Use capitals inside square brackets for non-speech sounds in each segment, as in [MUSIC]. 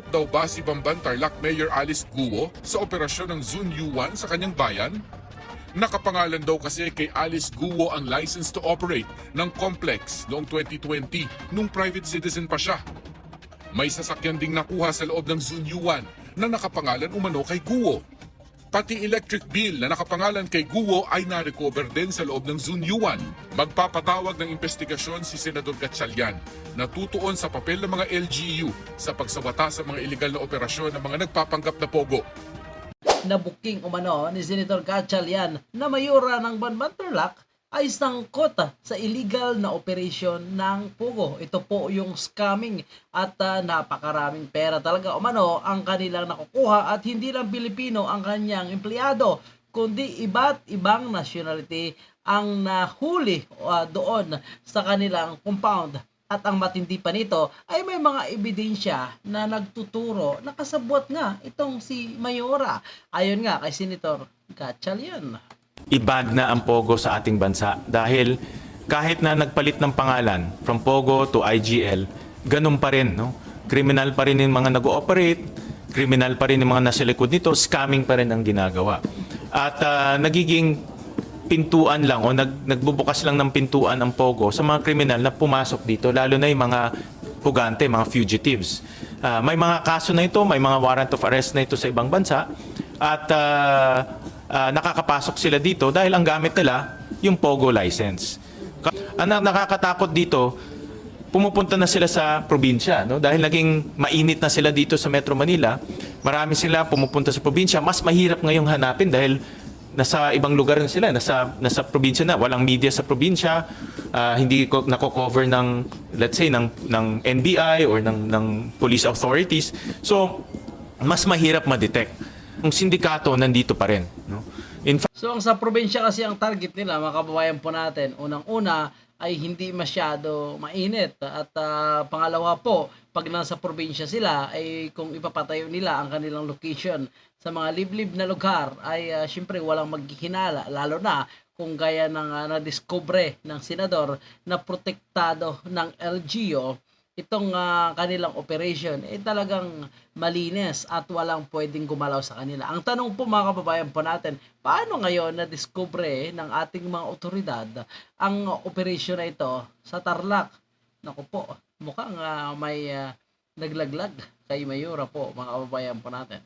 Natakot daw ba si Bamban Tarlac Mayor Alice Guo sa operasyon ng Zun Yuan sa kanyang bayan? Nakapangalan daw kasi kay Alice Guo ang license to operate ng complex noong 2020 nung private citizen pa siya. May sasakyan ding nakuha sa loob ng Zun Yuan na nakapangalan umano kay Guo. Pati electric bill na nakapangalan kay Guo ay na-recover din sa loob ng Zun Yuan. Magpapatawag ng investigasyon si Senador Gatchalian na tutuon sa papel ng mga LGU sa pagsawata sa mga iligal na operasyon ng mga nagpapanggap na pogo. na-booking umano ni Senator Gatchalian na mayora ng Banban ay sangkot sa illegal na operation ng Pogo. Ito po yung scamming at ah, napakaraming pera talaga umano ang kanilang nakukuha at hindi lang Pilipino ang kanyang empleyado kundi iba't ibang nationality ang nahuli ah, doon sa kanilang compound. At ang matindi pa nito ay may mga ebidensya na nagtuturo na kasabwat nga itong si Mayora. Ayon nga kay Senator Gatchalian. I-ban na ang Pogo sa ating bansa dahil kahit na nagpalit ng pangalan from Pogo to IGL, ganun pa rin. No? Criminal pa rin yung mga nag-ooperate, criminal pa rin yung mga nasa likod nito, scamming pa rin ang ginagawa. At ah, nagiging pintuan lang o nag, nagbubukas lang ng pintuan ang Pogo sa mga kriminal na pumasok dito, lalo na yung mga pugante, mga fugitives. Ah, may mga kaso na ito, may mga warrant of arrest na ito sa ibang bansa at ah, ah, nakakapasok sila dito dahil ang gamit nila yung Pogo license. Ang na- nakakatakot dito, pumupunta na sila sa probinsya no? Dahil naging mainit na sila dito sa Metro Manila marami sila pumupunta sa probinsya. Mas mahirap ngayong hanapin dahil nasa ibang lugar na sila nasa nasa probinsya na. Walang media sa probinsya. Ah, hindi ko nako-cover ng let's say ng ng NBI or ng ng police authorities. So mas mahirap ma-detect. Ang sindikato nandito pa rin no So ang sa probinsya kasi ang target nila, mga kababayan po natin, unang-una ay hindi masyado mainit. At ah, pangalawa po, pag nasa probinsya sila, ay kung ipapatayo nila ang kanilang location sa mga liblib na lugar, ay ah, syempre walang maghihinala. Lalo na kung gaya ng ah, na-discover ng senador na protektado ng LGO, itong ah, kanilang operation ay talagang malinis at walang pwedeng gumalaw sa kanila. Ang tanong po mga kababayan po natin, paano ngayon na-discover ng ating mga otoridad ang operation na ito sa Tarlac? Naku po, mukhang ah, may ah, naglaglag kay Mayura po mga kababayan po natin.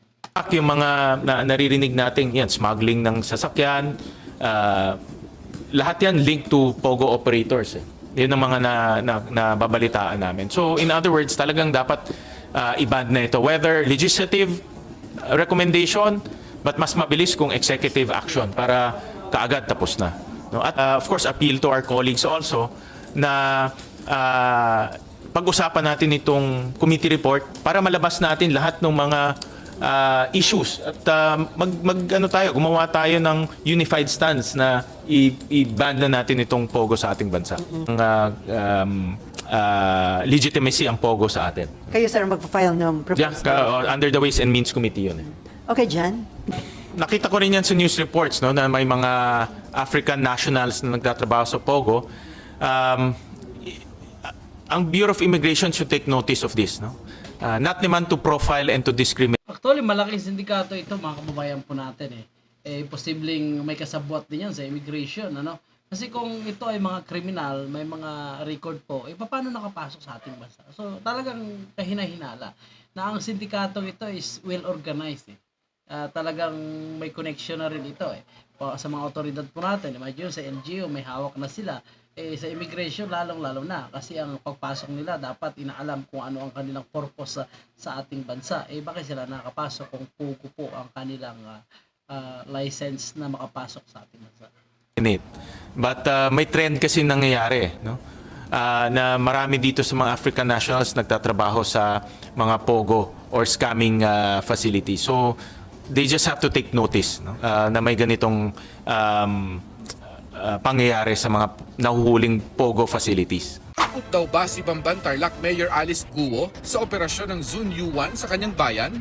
yung mga na, naririnig natin, yan, smuggling ng sasakyan, ah, lahat yan linked to POGO operators. Eh. Yun ang mga na, na, nababalitaan namin. So, in other words, talagang dapat ah, i-ban na ito. Whether legislative ah, recommendation, but mas mabilis kung executive action para kaagad tapos na. No? At ah, of course, appeal to our colleagues also na ah, pag-usapan natin itong committee report para malabas natin lahat ng mga ah, issues at ah, mag, mag ano tayo gumawa tayo ng unified stance na i- i-ban na natin itong pogo sa ating bansa. Ang ah, um, ah, legitimacy ang pogo sa atin. Kayo, sir, magpa-file ng Yeah, proposal. ka- uh, under the Ways and Means Committee yun. eh. Okay, Jan. Nakita ko rin yan sa news reports no na may mga African nationals na nagtatrabaho sa Pogo. Um, i- ang Bureau of Immigration should take notice of this, no? Uh, not naman to profile and to discriminate Actually, malaking sindikato ito mga kababayan po natin eh. Eh, posibleng may kasabwat din yan sa immigration, ano? Kasi kung ito ay mga kriminal, may mga record po, eh paano nakapasok sa ating bansa? So, talagang kahina-hinala na ang sindikato ito is well organized eh. Ah, talagang may connection na rin ito eh. Sa mga otoridad po natin, imagine sa LGU may hawak na sila. Eh, sa immigration, lalong-lalo na. Kasi ang pagpasok nila, dapat inaalam kung ano ang kanilang purpose sa, sa ating bansa. Eh, bakit sila nakapasok kung pugo po ang kanilang ah, ah, license na makapasok sa ating bansa? But uh, may trend kasi nangyayari, no? Ah, na marami dito sa mga African nationals nagtatrabaho sa mga pogo or scamming ah, facility. So they just have to take notice no? Ah, na may ganitong um, ah, pangyayari sa mga nahuhuling pogo facilities. Takot daw ba si Bamban Tarlac Mayor Alice Guo sa operasyon ng Zun Yuan sa kanyang bayan?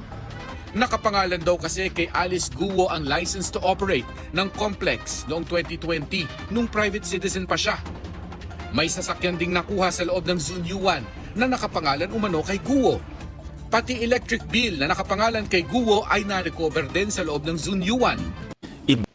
Nakapangalan daw kasi kay Alice Guo ang license to operate ng complex noong 2020 nung private citizen pa siya. May sasakyan ding nakuha sa loob ng Zun Yuan na nakapangalan umano kay Guo. Pati electric bill na nakapangalan kay Guo ay na-recover din sa loob ng Zun Yuan.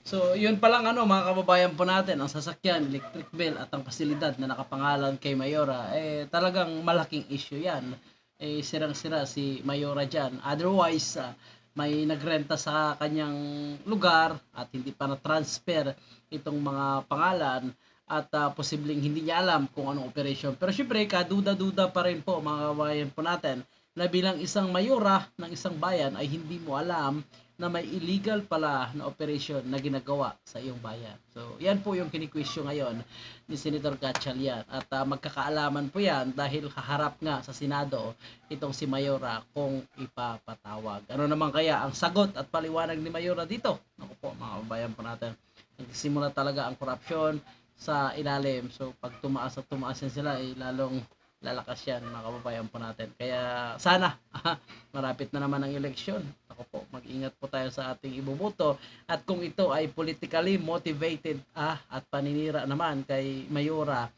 So, yun pa lang ano, mga kababayan po natin, ang sasakyan, electric bill at ang pasilidad na nakapangalan kay Mayora, eh talagang malaking issue yan. Eh, sirang-sira si Mayora dyan. Otherwise, ah, may nagrenta sa kanyang lugar at hindi pa na-transfer itong mga pangalan at ah, posibleng hindi niya alam kung anong operation. Pero syempre, kaduda-duda pa rin po mga kababayan po natin na bilang isang mayora ng isang bayan ay hindi mo alam na may illegal pala na operation na ginagawa sa iyong bayan. So, yan po yung kinikwestiyo ngayon ni Senator Gatchalian. At ah, magkakaalaman po yan dahil haharap nga sa Senado itong si Mayora kung ipapatawag. Ano naman kaya ang sagot at paliwanag ni Mayora dito? Naku po, mga kabayan po natin. Nagsimula talaga ang korupsyon sa ilalim. So, pag tumaas at tumaas yan sila, eh, lalong lalakas yan, mga kababayan po natin. Kaya, sana, [LAUGHS] marapit na naman ang eleksyon. Ako po, mag-ingat po tayo sa ating ibubuto. At kung ito ay politically motivated ah, at paninira naman kay Mayura,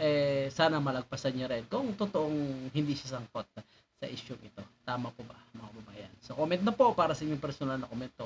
eh, sana malagpasan niya rin kung totoong hindi siya sangkot sa issue ito. Tama po ba, mga kababayan? So, comment na po para sa inyong personal na komento